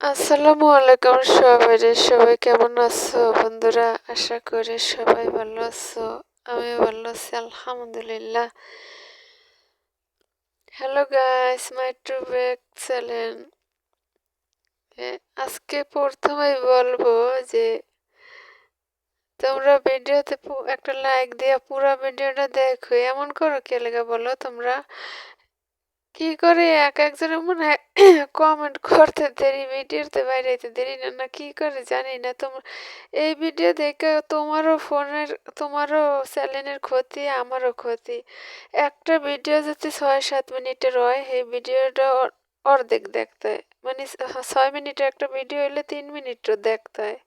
আসসালামু আলাইকুম সবাই রে সবাই কেমন আছো? বন্ধুরা, আশা করি সবাই ভালো আছো। আমি ভালো আছি, আলহামদুলিল্লাহ। Hello guys my to back channel আজকে প্রথমেই বলব যে, তোমরা ভিডিওতে একটা লাইক দিয়ে পুরো ভিডিওটা দেখো। এমন করো কে লেগে বলো তোমরা? কি করে এক একজনের মনে হয় কমেন্ট করতে দেরি ভিডিওতে বাইরে দেরি না না কি করে জানি না। তোমার এই ভিডিও দেখে তোমারও ফোনের, তোমারও চ্যানেলের ক্ষতি, আমারও ক্ষতি। একটা ভিডিও যদি ছয়, সাত মিনিটের হয় এই ভিডিওটা অর্ধেক দেখতে হয়। মানে ছয় মিনিটের একটা ভিডিও হলে তিন মিনিটও দেখতে হয়।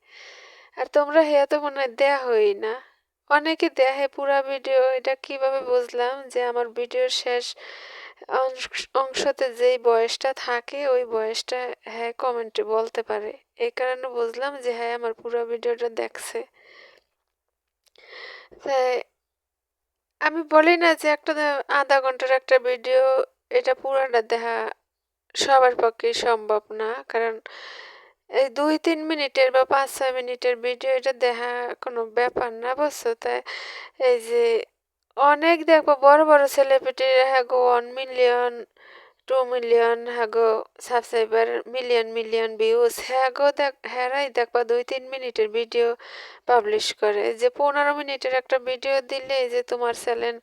আর তোমরা হে তো মনে হয় দেয়া হই না। অনেকে দেখে পুরা ভিডিও এটা কীভাবে বুঝলাম যে আমার ভিডিও শেষ অংশতে যেই বয়সটা থাকে, ওই বয়সটা হ্যাঁ কমেন্টে বলতে পারে। এই কারণে বুঝলাম যে হ্যাঁ আমার পুরো ভিডিওটা দেখছে। তাই আমি বলি না যে একটা আধা ঘণ্টার একটা ভিডিও, এটা পুরোটা দেখা সবার পক্ষে সম্ভব না। কারণ এই দুই, তিন মিনিটের বা পাঁচ, ছয় মিনিটের ভিডিও, এটা দেখা কোনো ব্যাপার না, বুঝছ? তাই এই যে অনেক দেখব, বড় বড় সেলিব্রিটি হ্যাগো ওয়ান মিলিয়ন টু মিলিয়ন হ্যাগো সাবস্ক্রাইবার মিলিয়ন মিলিয়ন ভিউজ হ্যাগো দেখ, হ্যারাই দেখবা দুই তিন মিনিটের ভিডিও পাবলিশ করে। যে পনেরো মিনিটের একটা ভিডিও দিলে যে তোমার চ্যানেল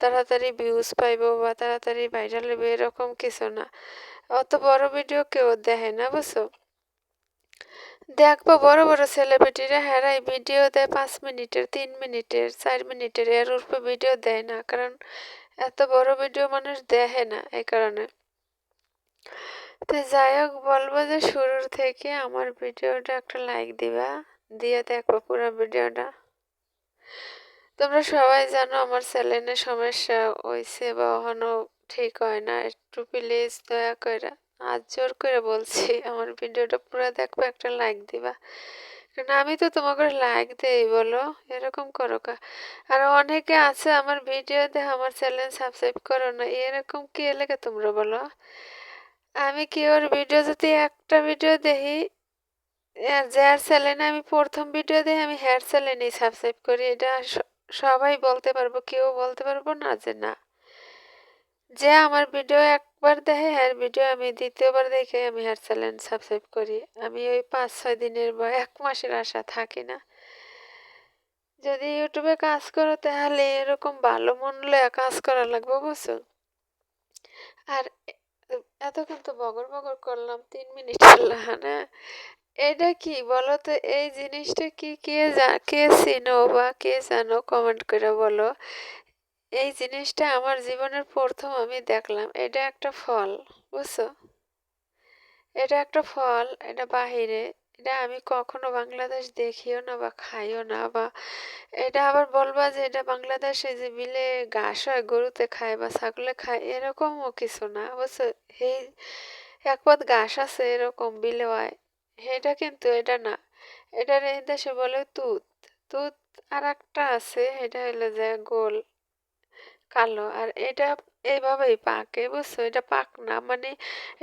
তাড়াতাড়ি ভিউজ পাইবো বা তাড়াতাড়ি ভাইরাল হবে, এরকম কিছু না। অত বড় ভিডিও কেউ দেখে না, বুঝছ? দেখব, বড় বড় সেলিব্রিটিরা হেরাই ভিডিও দেয় পাঁচ মিনিটের, তিন মিনিটের, চার মিনিটের, এর উপরে ভিডিও দেয় না, কারণ এত বড় ভিডিও মানুষ দেখে না এই কারণে। তো যাই হোক, বলব যে শুরুর থেকে আমার ভিডিওটা একটা লাইক দিবা, দিয়ে দেখব পুরো ভিডিওটা তোমরা সবাই জানো আমার চ্যানেলের সমস্যা হয়েছে বা এখনও ঠিক হয় না, একটু প্লিজ দয়া করে আজ জোর করে বলছি, আমার ভিডিওটা পুরো দেখব, একটা লাইক দিবা। কারণ আমি তো তোমাকে লাইক দেই, বলো? এরকম করো কা। আর অনেকে আছে আমার ভিডিও দেখে আমার চ্যানেল সাবস্ক্রাইব করো না, এরকম কি এলাকা তোমরা বলো? আমি কি ওর ভিডিও যদি একটা ভিডিও দেখি যার চ্যানেলে আমি প্রথম ভিডিও দেখি, আমি হেয়ার চ্যানেলেই সাবস্ক্রাইব করি, এটা সবাই বলতে পারব, কেউ বলতে পারব না যে না। যে আমার ভিডিও একবার দেখে হ্যার ভিডিও আমি দ্বিতীয়বার দেখে আমি হ্যার চ্যানেল সাবস্ক্রাইব করি। আমি ওই পাঁচ ছয় দিনের বা এক মাসের আশা থাকি না। যদি ইউটিউবে কাজ করো, তাহলে এরকম ভালো মন লয়ে কাজ করা লাগবে, বুঝছ? আর এতক্ষণ তো বগর বগর করলাম, তিন মিনিট না এটা কি বলো তো? এই জিনিসটা কি, কে যা কে চিনো বা কে জানো? কমেন্ট করে বলো। এই জিনিসটা আমার জীবনের প্রথম আমি দেখলাম। এটা একটা ফল, বুঝছ? এটা একটা ফল, এটা বাহিরে। এটা আমি কখনো বাংলাদেশ দেখিও না বা খাইও না বা এটা আবার বলবা যে এটা বাংলাদেশে যে বিলে ঘাস হয়, গরুতে খায় বা ছাগলে খায়, এরকমও কিছু না, বুঝছ? এই এক পথ ঘাস আছে এরকম বিলে হয়, এটা কিন্তু এটা না। এটার এই দেশে বলে তুত। তুত আর একটা আছে, এটা হলো যে গোল। কালো। আর এটা এইভাবেই পাকে, বুঝছ? এটা পাক না মানে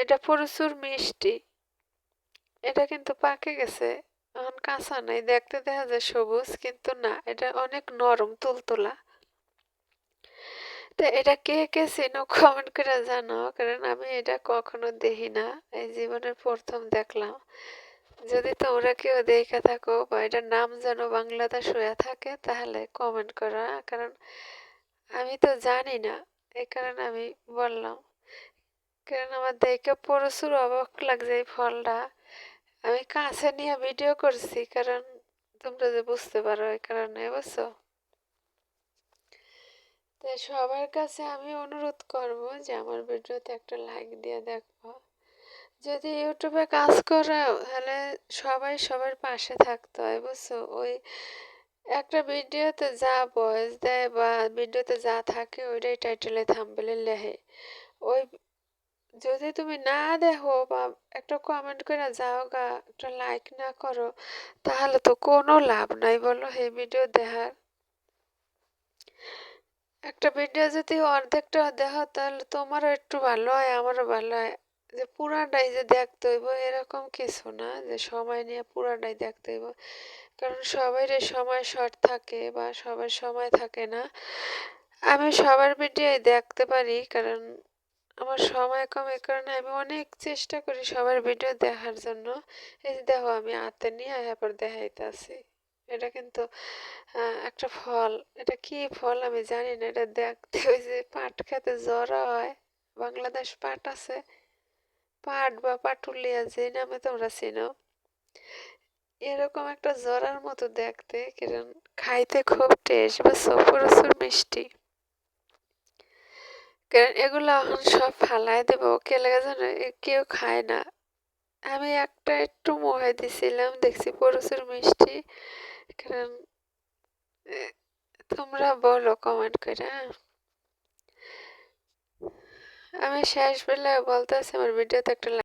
এটা প্রচুর মিষ্টি। এটা কিন্তু পাকে গেছে। এখন কাঁচা নাই, দেখতে দেখা যায় সবুজ, কিন্তু না, এটা অনেক নরম তুলতুলা। তো এটা কে কে চিনো কমেন্ট করে জানো কারণ আমি এটা কখনো দেখি না। এই জীবনের প্রথম দেখলাম। যদি তোমরা কেউ দেখে থাকো বা এটার নাম যেন বাংলাদেশ হয়ে থাকে, তাহলে কমেন্ট করা কারণ আমি তো জানি না এই কারণে আমি বললাম। কারণ আমার দেখে প্রচুর অবাক লাগছে এই ফলটা। আমি কাছে নিয়ে ভিডিও করছি, কারণ তোমরা যে বুঝতে পারো এই কারণে, বুঝছ? তাই সবার কাছে আমি অনুরোধ করব যে আমার ভিডিওতে একটা লাইক দিয়ে দেখব যদি ইউটিউবে কাজ করো, তাহলে সবাই সবার পাশে থাকতে হয়, বুঝছ? ওই একটা ভিডিওতে যা ভয়েস দেয় বা ভিডিওতে যা থাকে, ওইটাই টাইটেলে থাম্বেলে লেহে ওই যদি তুমি না দেখো বা একটা কমেন্ট করে যাও গা, একটা লাইক না করো, তাহলে তো কোনো লাভ নাই বলো এই ভিডিও দেখার। একটা ভিডিও যদি অর্ধেকটা দেখো তাহলে তোমারও একটু ভালো হয়, আমারও ভালো হয়। যে পুরাটাই যে দেখতে হইব এরকম কিছু না, যে সময় নিয়ে পুরাটাই দেখতে হইব। কারণ সবারই সময় শর্ট থাকে বা সবার সময় থাকে না। আমি সবার ভিডিওই দেখতে পারি, কারণ আমার সময় কম এই কারণে আমি অনেক চেষ্টা করি সবার ভিডিও দেখার জন্য। এই যে দেখো আমি হাতে নিয়ে এরপর দেখাইতেছি। এটা কিন্তু একটা ফল। এটা কি ফল আমি জানি না, এটা দেখতে ওই যে পাট খেতে জরা হয়। বাংলাদেশ পাট আছে। পাট বা পাটুলিয়া যে নামে তোমরা চিনো। এরকম একটা জরার মতো দেখতে, কারণ খাইতে খুব টেস্ট বা প্রচুর মিষ্টি। কারণ এগুলো এখন সব ফালাই দেবো, কে লাগে জানো কেউ খায় না। আমি একটা একটু মোহে দিছিলাম, দেখছি প্রচুর মিষ্টি। কারণ তোমরা বলো কমেন্ট করে হ্যাঁ? আমি শেষ বেলায় বলতেছি আমার ভিডিওতে একটা